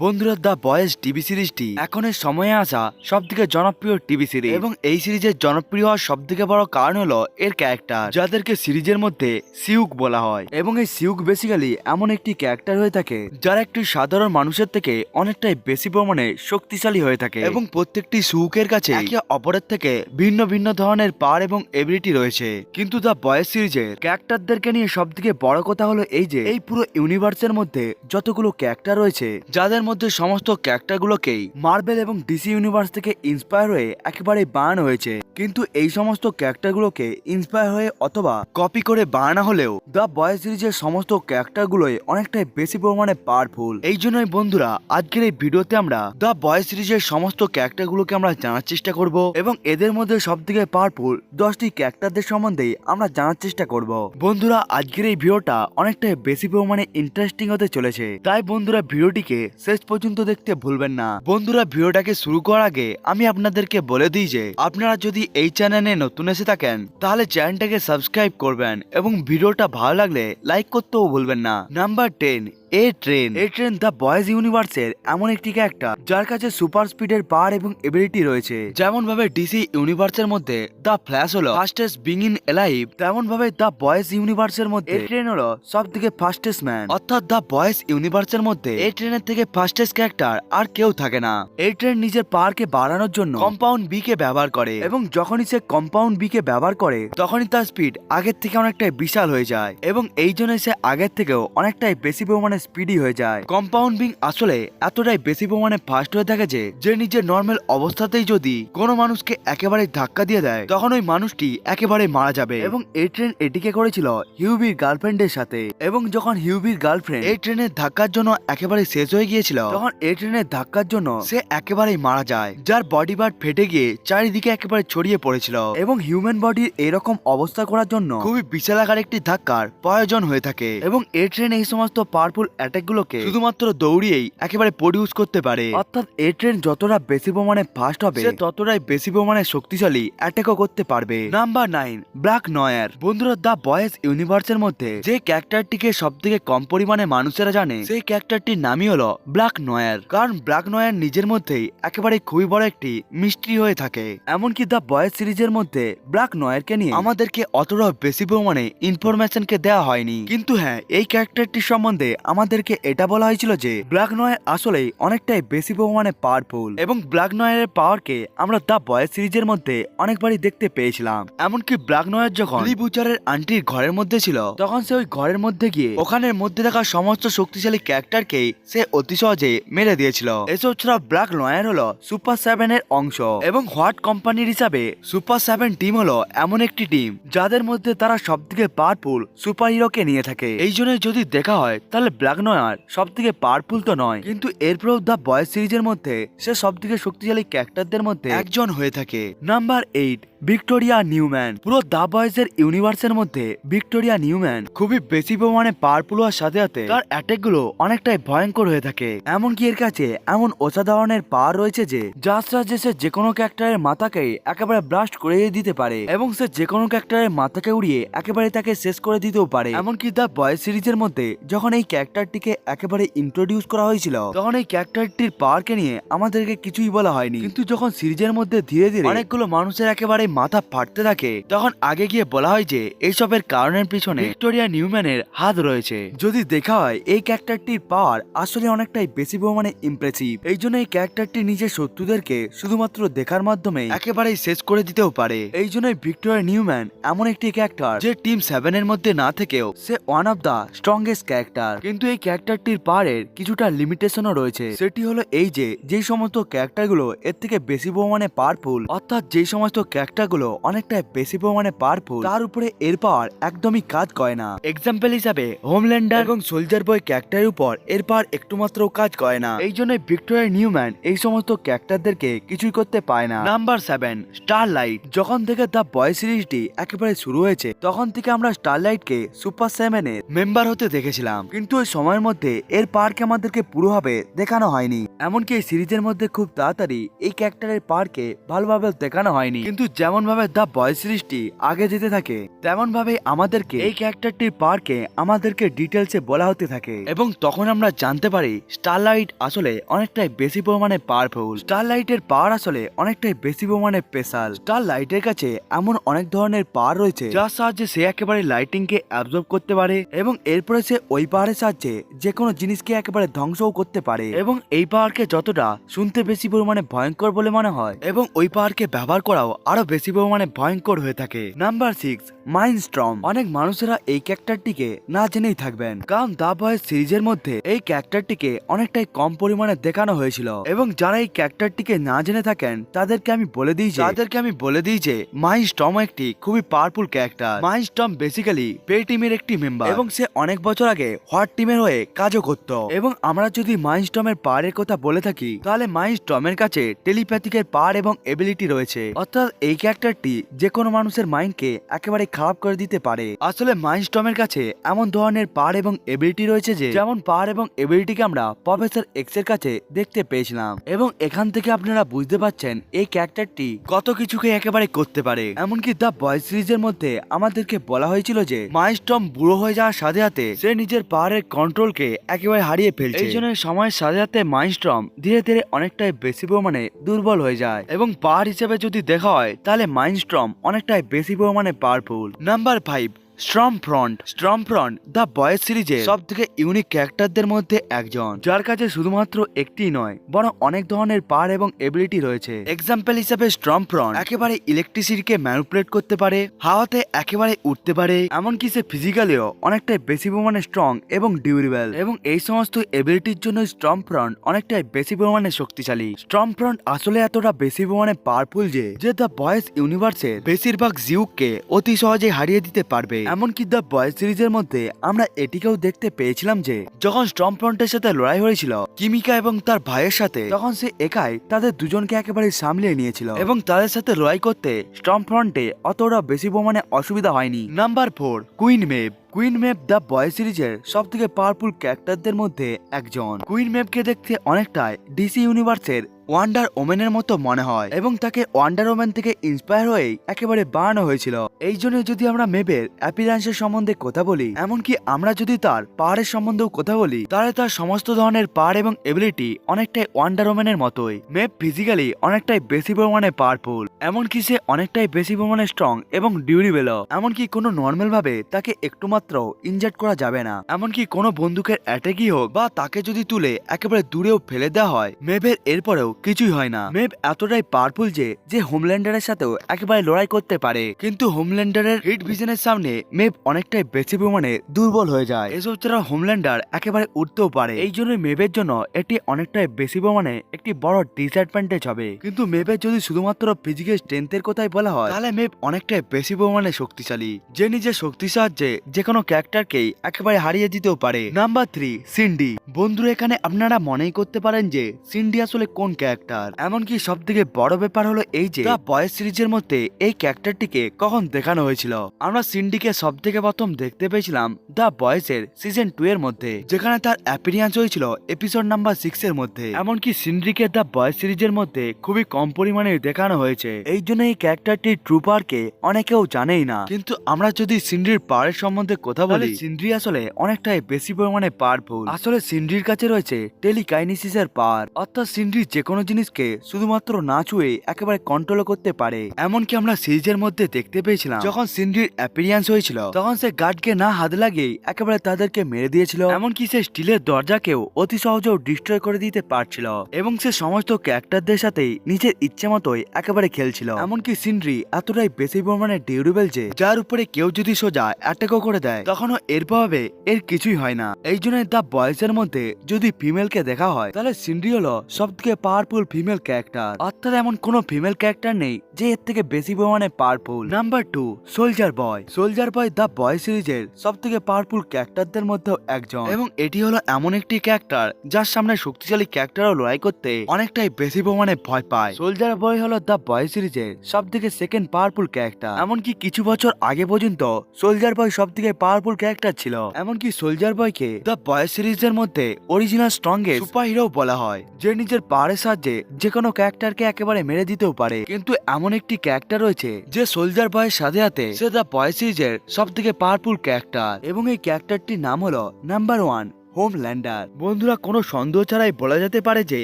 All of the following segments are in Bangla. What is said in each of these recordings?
বন্ধুরা, দ্য বয়েজ টিভি সিরিজটি এখনের সময়ে আসা সব থেকে জনপ্রিয় টিভি সিরিজ। এবং এই সিরিজের জনপ্রিয় হওয়ার সব থেকে বড় কারণ হলো এর ক্যারেক্টার যাদেরকে সিরিজের মধ্যে সিউক বলা হয়। এবং এই সিউক বেসিক্যালি এমন একটি ক্যারেক্টার হয়ে থাকে, যারা একটি সাধারণ মানুষের থেকে অনেকটাই বেশি পরিমাণে শক্তিশালী হয়ে থাকে। এবং প্রত্যেকটি সিউকের কাছে একে অপরের থেকে ভিন্ন ভিন্ন ধরনের পাওয়ার এবং এবিলিটি রয়েছে। কিন্তু দ্য বয়েজ সিরিজের ক্যারেক্টারদেরকে নিয়ে সব থেকে বড় কথা হলো এই যে, এই পুরো ইউনিভার্সের মধ্যে যতগুলো ক্যারেক্টার রয়েছে, যাদের মধ্যে সমস্ত ক্যারেক্টারগুলোকেই মার্বেল এবং ডিসি ইউনিভার্স থেকে ইন্সপায়ার হয়ে একেবারে বানানো হয়েছে। কিন্তু এই সমস্ত ক্যারেক্টারগুলোকে ইন্সপায়ার হয়ে অথবা কপি করে বানানো হলেও দ্য বয়েজ সিরিজের সমস্ত ক্যারেক্টারগুলোই অনেকটাই বেশি পরিমাণে পাওয়ারফুল এই জন্যই বন্ধুরা, আজকের এই ভিডিওতে আমরা দ্য বয়েজ সিরিজের সমস্ত ক্যারেক্টারগুলোকে আমরা জানার চেষ্টা করব এবং এদের মধ্যে সব থেকে পাওয়ারফুল দশটি ক্যারেক্টারদের সম্বন্ধে আমরা জানার চেষ্টা করব। বন্ধুরা, আজকের এই ভিডিওটা অনেকটাই বেশি পরিমাণে ইন্টারেস্টিং হতে চলেছে। তাই বন্ধুরা, ভিডিওটিকে শেষ পর্যন্ত দেখতে ভুলবেন না। বন্ধুরা, ভিডিওটাকে শুরু করার আগে আমি আপনাদেরকে বলে দিই যে, আপনারা যদি এই চ্যানেলে নতুন এসে থাকেন, তাহলে চ্যানেলটাকে সাবস্ক্রাইব করবেন এবং ভিডিওটা ভালো লাগলে লাইক করতেও ভুলবেন না। Number ten A train A train the boys ইউনিভার্সের এমন একটি ক্যারেক্টার যার কাছে সুপার স্পিডের পাওয়ার এবং এবিলিটি রয়েছে। যেমন ভাবে ডিসি ইউনিভার্সের মধ্যে দ্য ফ্ল্যাশ হলো ফাস্টেস্ট বিং ইন এলাইভ তেমন ভাবে দ্য বয়েজ ইউনিভার্সের মধ্যে এ ট্রেন হলো সব থেকে ফাস্টেস্ট ম্যান অর্থাৎ দ্য বয়েজ ইউনিভার্সের মধ্যে এই ট্রেনের থেকে ফাস্টেস্ট ক্যারেক্টার আর কেউ থাকে না। এই ট্রেন নিজের পাওয়ারকে বাড়ানোর জন্য কম্পাউন্ড বি কে ব্যবহার করে। এবং যখনই সে কম্পাউন্ড বি কে ব্যবহার করে তখনই তার স্পিড আগের থেকে অনেকটাই বিশাল হয়ে যায়। এবং এই জন্য সে আগের থেকেও অনেকটাই বেশি পরিমাণে স্পিডি হয়ে যায়। কম্পাউন্ড বিং আসলে এতটাই বেশি পরিমাণে ফাস্ট হয়ে থাকে যে নিজের নর্মাল অবস্থাতেই যদি কোনো মানুষকে একেবারে ধাক্কা দিয়ে দেয়, তখন ওই মানুষটি একেবারে মারা যাবে। এবং এই ট্রেন এটিকে করেছিল হিউবির গার্লফ্রেন্ডের সাথে। এবং যখন হিউবির গার্লফ্রেন্ড এই ট্রেনের ধাক্কার জন্য একেবারে শেষ হয়ে গিয়েছিল, তখন এই ট্রেনের ধাক্কার জন্য সে একেবারেই মারা যায়। যার বডি পার্ট ফেটে গিয়ে চারিদিকে একেবারে ছড়িয়ে পড়েছিল। এবং হিউম্যান বডির এরকম অবস্থা করার জন্য খুবই বিশাল আকার একটি ধাক্কার প্রয়োজন হয়ে থাকে। এবং এই ট্রেন এই সমস্ত পাওয়ারফুল অ্যাটাক গুলোকে শুধুমাত্র দৌড়িয়েই একেবারে প্রডিউস করতে পারে। অর্থাৎ এই ট্রেন যতটা বেশি পরিমাণে ফাস্ট হবে সে ততটাই বেশি পরিমাণে শক্তিশালী অ্যাটাকও করতে পারবে। নাম্বার নাইন ব্ল্যাক নয়ার বন্ধুরা দ্য বয়েজ ইউনিভার্সের মধ্যে যে ক্যারেক্টারটিকে সব থেকে কম পরিমাণে মানুষেরা জানে সেই ক্যারেক্টারটির নামই হলো ব্ল্যাক নয়ার কারণ ব্ল্যাক নয়ার নিজের মধ্যেই একেবারে খুবই বড় একটি মিস্ট্রি হয়ে থাকে। এমনকি দ্য বয়েজ সিরিজের মধ্যে ব্ল্যাক নয়ারকে নিয়ে আমাদেরকে অতটা বেশি পরিমাণে ইনফরমেশনকে দেওয়া হয়নি। কিন্তু হ্যাঁ এই ক্যারেক্টারটির সম্বন্ধে আমাদেরকে এটা বলা হয়েছিল যে ব্ল্যাক নয়ার আসলেই অনেকটাই বেশি পরিমাণে পাওয়ারফুল এবং ব্ল্যাক নয়ারের পাওয়ারকে আমরা দ্য বয়েজ সিরিজের মধ্যে অনেকবারই দেখতে পেয়েছিলাম। এমনকি ব্ল্যাক নয়ার যখন লি বুচারের আন্টির ঘরের মধ্যে ছিল, তখন সে ওই ঘরের মধ্যে গিয়ে ওখানের মধ্যে থাকা সমস্ত শক্তিশালী ক্যারেক্টারকেই সে অতি সহজে মেরে দিয়েছিল। এসব ছাড়া ব্ল্যাক নয়ার হলো সুপার সেভেনের অংশ এবং হোয়াট কোম্পানির হিসাবে সুপার সেভেন টিম হলো এমন একটি টিম যাদের মধ্যে তারা সব থেকে পাওয়ারফুল সুপার হিরোকে নিয়ে থাকে। এই জন্য যদি দেখা হয়, তাহলে ব্ল্যাক নয়ার সব থেকে পাওয়ারফুল তো নয়। কিন্তু এরপরেও দ্য বয়েজ সিরিজের মধ্যে সে সব থেকে শক্তিশালী ক্যারেক্টারদের মধ্যে একজন হয়ে থাকে। Number eight Victoria Newman. পুরো দা বয়েজের ইউনিভার্সের মধ্যে ভিক্টোরিয়া নিউম্যান খুবই বেশি পরিমাণে পাওয়ারফুল হওয়ার সাথে সাথে তার অ্যাটাকগুলো অনেকটাই ভয়ঙ্কর হয়ে থাকে। এমনকি এর কাছে এমন অসাধারণের পাওয়ার রয়েছে যে, যার সাহায্যে সে যে কোনো ক্যারেক্টারের মাথাকে একেবারে ব্লাস্ট করে দিতে পারে এবং সে যে কোনো ক্যারেক্টারের মাথাকে উড়িয়ে একেবারে তাকে শেষ করে দিতেও পারে। এমনকি দ্য বয়েজ সিরিজের মধ্যে যখন এই ক্যারেক্টারটিকে একেবারে ইন্ট্রোডিউস করা হয়েছিল, তখন এই ক্যারেক্টারটির পাওয়ারকে নিয়ে আমাদেরকে কিছুই বলা হয়নি। কিন্তু যখন সিরিজের মধ্যে ধীরে ধীরে অনেকগুলো মানুষের একেবারে মাথা ফাটতে থাকে, তখন আগে গিয়ে বলা হয় যে এইসবের কারণের পিছনে ভিক্টোরিয়া নিউম্যানের হাত রয়েছে। যদি দেখা হয়, এই ক্যারেক্টারটির পাওয়ার আসলে অনেকটাই বেশি পরিমাণে ইমপ্রেসিভ এই জন্য এই ক্যারেক্টারটি নিজের শত্রুদেরকে শুধুমাত্র দেখার মাধ্যমে একেবারেই শেষ করে দিতেও পারে। এই জন্যই ভিক্টোরিয়া নিউম্যান এমন একটি ক্যারেক্টার যে টিম সেভেন এর মধ্যে না থেকেও সে one of the strongest character কিন্তু এই ক্যারেক্টারটির পাওয়ারের কিছুটা লিমিটেশনও রয়েছে। সেটি হলো এই যে, যেই সমস্ত ক্যারেক্টারগুলো এর থেকে বেশি পরিমাণে পাওয়ারফুল অর্থাৎ যেই সমস্ত ক্যারেক্টারগুলো অনেকটাই বেশি পরিমাণে পাওয়ারফুল তার উপরে এর পাওয়ার একদমই কাজ করে না। এক্সাম্পল হিসাবে হোমল্যান্ডার এবং সোলজার বয় ক্যারেক্টারের উপর এর পাওয়ার একটু মাত্র কাজ করে না। এই জন্য ভিক্টোরিয়া নিউম্যান এই সমস্ত ক্যারেক্টারদেরকে কিছুই করতে পায় না। নাম্বার সেভেন স্টারলাইট যখন থেকে দ্য বয় সিরিজটি একেবারে শুরু হয়েছে, তখন থেকে আমরা স্টারলাইটকে সুপার সেভেনের মেম্বার হতে দেখেছিলাম। কিন্তু ওই সময়ের মধ্যে এর পার্কে আমাদেরকে পুরোভাবে দেখানো হয়নি। এমনকি এই সিরিজের মধ্যে খুব তাড়াতাড়ি এই ক্যারেক্টারের পার্কে ভালোভাবে দেখানো হয়নি। কিন্তু যেমন যেমন ভাবে দ্য বয় সিরিজটি আগে যেতে থাকে তেমন ভাবে আমাদেরকে এই ক্যারেক্টারটির পারকে আমাদেরকে ডিটেলসে বলা হতে থাকে। এবং তখন আমরা জানতে পারি, স্টারলাইট আসলে অনেকটাই বেশি পরিমাণে পাওয়ারফুল স্টারলাইটের পাওয়ার আসলে অনেকটাই বেশি পরিমাণে স্পেশাল স্টারলাইটের কাছে এমন অনেক ধরনের পাওয়ার রয়েছে, যার সাহায্যে সে একেবারে লাইটিং কে অ্যাবজর্ব করতে পারে এবং এরপরে সে ওই পাহাড়ের সাহায্যে যে কোনো জিনিসকে একেবারে ধ্বংসও করতে পারে। এবং এই পাওয়ারকে যতটা শুনতে বেশি পরিমাণে ভয়ঙ্কর বলে মনে হয়, এবং ওই পাওয়ারকে ব্যবহার করাও আরও বেশি পরিমাণে ভয়ঙ্কর হয়ে থাকে। নাম্বার সিক্স মাইন্ড স্ট্রম অনেক মানুষেরা এই ক্যারেক্টারটিকে না জেনেই থাকবেন। কারণ দা বয়েস সিরিজের মধ্যে এই ক্যারেক্টারটিকে অনেকটাই কম পরিমাণে দেখানো হয়েছিল। এবং যারা এই ক্যারেক্টারটিকে না জেনে থাকেন, তাদেরকে আমি বলে দিই তাদেরকে আমি বলে দিই যে মাইন্ড স্টম একটি খুবই powerful character mind storm basically pay টিমের একটি মেম্বার এবং সে অনেক বছর আগে হোয়াট টিমের হয়ে কাজও করত। এবং আমরা যদি মাইন্ড স্টমের পাওয়ারের কথা বলে থাকি, তাহলে মাইন্ড স্টমের কাছে টেলিপ্যাথিকের পাওয়ার এবং এবিলিটি রয়েছে। অর্থাৎ এই ক্যারেক্টারটি যে কোনো মানুষের মাইন্ডকে একেবারে খারাপ করে দিতে পারে। আসলে মাইন্ড স্টমের কাছে এমন ধরনের পাওয়ার এবং এবিলিটি রয়েছে যে, যেমন পাওয়ার এবং এবিলিটিকে আমরা প্রফেসর এক্সের কাছে দেখতে পেয়েছিলাম। এবং এখান থেকে আপনারা বুঝতে পারছেন এই ক্যারেক্টারটি কত কিছুকে একেবারে করতে পারে। এমনকি দ্য বয় সিরিজের মধ্যে আমাদেরকে বলা হয়েছিল যে মাইস্টম বুড়ো হয়ে যাওয়ার সাথে সাথে সে নিজের পাওয়ারের কন্ট্রোলকে একেবারে হারিয়ে ফেলছে। এই জন্য সময়ের সাথে সাথে মাইস্ট্রম ধীরে ধীরে অনেকটাই বেশি পরিমাণে দুর্বল হয়ে যায়। এবং পাওয়ার হিসেবে যদি দেখা হয় তাহলে মাইন্ডস্ট্রম অনেকটাই বেশি পরিমাণে powerful number five Stormfront Stormfront the boys সিরিজের সব থেকে ইউনিক ক্যারেক্টারদের মধ্যে একজন। যার কাছে শুধুমাত্র একটি নয়, বরং অনেক ধরনের পাওয়ার এবং এবিলিটি রয়েছে। এক্সাম্পল হিসেবে স্ট্রম ফ্রন্ট একেবারে ইলেকট্রিসিটিকে ম্যানুপুলেট করতে পারে, হাওয়াতে একেবারে উঠতে পারে, এমনকি সে ফিজিক্যালিও অনেকটাই বেশি পরিমাণে স্ট্রং এবং ডিউরেবল এবং এই সমস্ত এবিলিটির জন্য স্ট্রম ফ্রন্ট অনেকটাই বেশি পরিমাণে শক্তিশালী। স্ট্রম ফ্রন্ট আসলে এতটা বেশি পরিমাণে পাওয়ারফুল যে যে দ্য বয়েস ইউনিভার্সের বেশিরভাগ জিউককে অতি সহজে হারিয়ে দিতে পারবে। এমনকি দ্য বয় সিরিজের মধ্যে আমরা এটিকেও দেখতে পেয়েছিলাম যে, যখন স্ট্রম ফ্রন্টের সাথে লড়াই হয়েছিল, কিমিকা এবং তার ভাইয়ের সাথে, তখন সে একাই তাদের দুজনকে একেবারে সামলিয়ে নিয়েছিল এবং তাদের সাথে লড়াই করতে স্ট্রম ফ্রন্টে অতটা বেশি পরিমাণে অসুবিধা হয়নি। Number four queen Maeve queen Maeve the boy সিরিজের সব থেকে পাওয়ারফুল ক্যারেক্টারদের মধ্যে একজন। কুইন মেপকে দেখতে অনেকটাই ডিসি ইউনিভার্সের ওয়ান্ডার ওমেনের মতো মনে হয় এবং তাকে ওয়ান্ডার ওমেন থেকে ইন্সপায়ার হয়েই একেবারে বানানো হয়েছিল। এই জন্য যদি আমরা মেপের অ্যাপিরান্সের সম্বন্ধে কথা বলি, এমনকি আমরা যদি তার পাহাড়ের সম্বন্ধেও কথা বলি, তাহলে তার সমস্ত ধরনের পাহাড় এবং এবিলিটি অনেকটাই ওয়ান্ডার ওমেনের মতোই। মেপ ফিজিক্যালি অনেকটাই বেশি পরিমাণে পাওয়ারফুল এমনকি সে অনেকটাই বেশি পরিমাণে স্ট্রং এবং ডিউরিবেল এমনকি কোনো নর্মাল ভাবে তাকে একটু মাত্র ইনজেক্ট করা যাবে না। এমনকি কোনো বন্দুকের অ্যাটাকই হোক বা তাকে যদি তুলে একেবারে দূরেও ফেলে দেওয়া হয়, মেভের এরপরেও কিছুই হয় না। মেভ এতটাই পাওয়ারফুল যে যে হোমল্যান্ডারের সাথেও একেবারে লড়াই করতে পারে। কিন্তু হোমল্যান্ডারের হিট ভিশনের সামনে মেভ অনেকটাই বেশি পরিমাণে দুর্বল হয়ে যায়। এসব ছাড়া হোমল্যান্ডার একেবারে উঠতেও পারে। এই জন্য মেভের জন্য এটি অনেকটাই বেশি পরিমাণে একটি বড় ডিসঅ্যাডভান্টেজ হবে। কিন্তু মেভের যদি শুধুমাত্র ফিজিক্যাল স্ট্রেংথের কথাই বলা হয়, তাহলে মেভ অনেকটাই বেশি পরিমাণে শক্তিশালী। যে নিজের শক্তির সাহায্যে যে কোনো ক্যারেক্টারকেই একেবারে হারিয়ে দিতেও পারে। নাম্বার থ্রি সিন্ডি বন্ধুরা এখানে আপনারা মনেই করতে পারেন যে সিন্ডি আসলে কোন ক্যারেক্টার এমনকি সব থেকে বড় ব্যাপার হলো এই যে দ্য বয়েস সিরিজের মধ্যে এই ক্যারেক্টারটিকে কখন দেখানো হয়েছিল? আমরা সিন্ডিকে সব থেকে প্রথম দেখতে পেয়েছিলাম দ্য বয়েসের সিজন টু এর মধ্যে যেখানে তার অ্যাপিরিয়েন্স হয়েছিল এপিসোড নাম্বার সিক্স এর মধ্যে। এমনকি সিন্ডিকে দ্য বয়েস সিরিজের মধ্যে খুবই কম পরিমাণে দেখানো হয়েছে। এই জন্য এই ক্যারেক্টারটির ট্রু পাওয়ারকে অনেকেও জানেই না। কিন্তু আমরা যদি সিন্ডির পাওয়ারের সম্বন্ধে কথা বলি? সিন্ড্রি আসলে অনেকটাই বেশি পরিমাণে পাওয়ারফুল আসলে সিন্ড্রির কাছে রয়েছে টেলিকাইনিসিসের পাওয়ার অর্থাৎ সিন্ড্রি যে কোনো জিনিসকে শুধুমাত্র না ছুঁয়ে একেবারে কন্ট্রোল করতে পারে। এমনকি আমরা সিরিজের মধ্যে দেখতে পেয়েছিলাম যখন সিন্ড্রির অ্যাপিরিয়েন্স হয়েছিল তখন সে গার্ডকে না হাত লাগিয়ে একেবারে তাদেরকে মেরে দিয়েছিল। এমনকি সে স্টিলের দরজাকেও অতি সহজেও ডিস্ট্রয় করে দিতে পারছিল। এবং সে সমস্ত ক্যারেক্টারদের সাথেই নিজের ইচ্ছে মতোই একেবারে খেলছিল। এমনকি সিন্ড্রি এতটাই বেশি পরিমাণে ডিউরেবল যে যার উপরে কেউ যদি সোজা অ্যাটাকও করে দেয় তখনও এর প্রভাবে এর কিছুই হয় না। এই জন্য দ্য বয়েসের মধ্যে যদি ফিমেলকে দেখা হয়, তাহলে সিন্ড্রি হলো সব থেকে পাওয়ারফুল ফিমেল ক্যারেক্টার অর্থাৎ এমন কোনো ফিমেল ক্যারেক্টার নেই যে এর থেকে বেশি পরিমাণে powerful number two soldier boy soldier boy the boy সিরিজের সব থেকে পাওয়ারফুল ক্যারেক্টারদের মধ্যেও একজন। এবং এটি হলো এমন একটি ক্যারেক্টার যার সামনে শক্তিশালী ক্যারেক্টারও লড়াই করতে অনেকটাই বেশি পরিমাণে ভয় পায়। সোলজার বয় হলো দ্য বয় সিরিজের সব থেকে সেকেন্ড পাওয়ারফুল ক্যারেক্টার এমনকি কিছু বছর আগে পর্যন্ত সোলজার বয় সব থেকে পাওয়ারফুল ক্যারেক্টার ছিল। এমনকি সোলজার বয়কে দ্য বয় সিরিজের মধ্যে অরিজিনাল স্ট্রংগেস্ট সুপার হিরো বলা হয়, যে নিজের পাওয়ারের সাহায্যে যে কোনো ক্যারেক্টারকে একেবারে মেরে দিতেও পারে। কিন্তু এমন একটি ক্যারেক্টার রয়েছে, যে সোলজার বয়ের সাথে সাথে সে দ্য বয় সিরিজের সব থেকে পাওয়ারফুল ক্যারেক্টার এবং এই ক্যারেক্টারটির নাম হলো নাম্বার ওয়ান হোমল্যান্ডার। বন্ধুরা, কোনো সন্দেহ ছাড়াই বলা যেতে পারে যে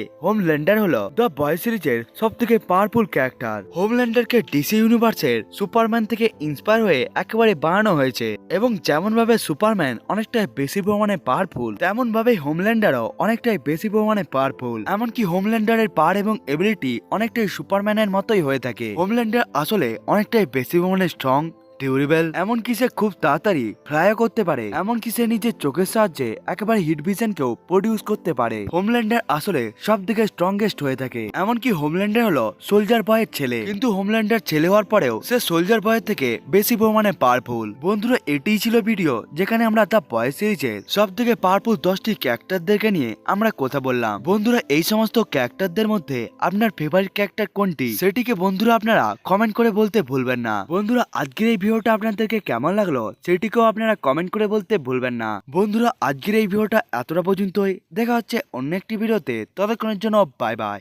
হোমল্যান্ডার হলো দ্য বয় সিরিজের সব থেকে পাওয়ারফুল ক্যারেক্টার। হোমল্যান্ডারকে ডিসি ইউনিভার্সের সুপারম্যান থেকে ইন্সপায়ার হয়ে একেবারে বানানো হয়েছে এবং যেমন ভাবে সুপারম্যান অনেকটাই বেশি পরিমাণে পাওয়ারফুল তেমন ভাবে হোমল্যান্ডারও অনেকটাই বেশি পরিমাণে পাওয়ারফুল। এমনকি হোমল্যান্ডারের পার এবং এবিলিটি অনেকটাই সুপারম্যানের মতোই হয়ে থাকে। হোমল্যান্ডার আসলে অনেকটাই বেশি পরিমাণে স্ট্রং ডিউরেবল এমনকি সে খুব তাড়াতাড়ি ফ্লাইও করতে পারে। এমনকি সে নিজের চোখের সাহায্যে একেবারে হিট ভিশনকেও প্রডিউস করতে পারে। হোমল্যান্ডার আসলে সব থেকে স্ট্রংগেস্ট হয়ে থাকে। এমনকি হোমল্যান্ডার হলো সোলজার বয়ের ছেলে। কিন্তু হোমল্যান্ডার ছেলে হওয়ার পরেও সে সোলজার বয়ের থেকে বেশি পরিমাণে পাওয়ারফুল বন্ধুরা, এটিই ছিল ভিডিও যেখানে আমরা দ্য বয় সিরিজের সব থেকে পাওয়ারফুল দশটি ক্যারেক্টারদেরকে নিয়ে আমরা কথা বললাম। বন্ধুরা, এই সমস্ত ক্যারেক্টারদের মধ্যে আপনার ফেভারিট ক্যারেক্টার কোনটি? সেটিকে বন্ধুরা আপনারা কমেন্ট করে বলতে ভুলবেন না। বন্ধুরা, আজকের এই ভিডিওটা আপনাদেরকে কেমন লাগল সেটিকেও আপনারা কমেন্ট করে বলতে ভুলবেন না। বন্ধুরা, আজকের এই ভিডিওটা এতটা পর্যন্তই। দেখা হচ্ছে অন্য একটি ভিডিওতে। ততক্ষণের জন্য বাই বাই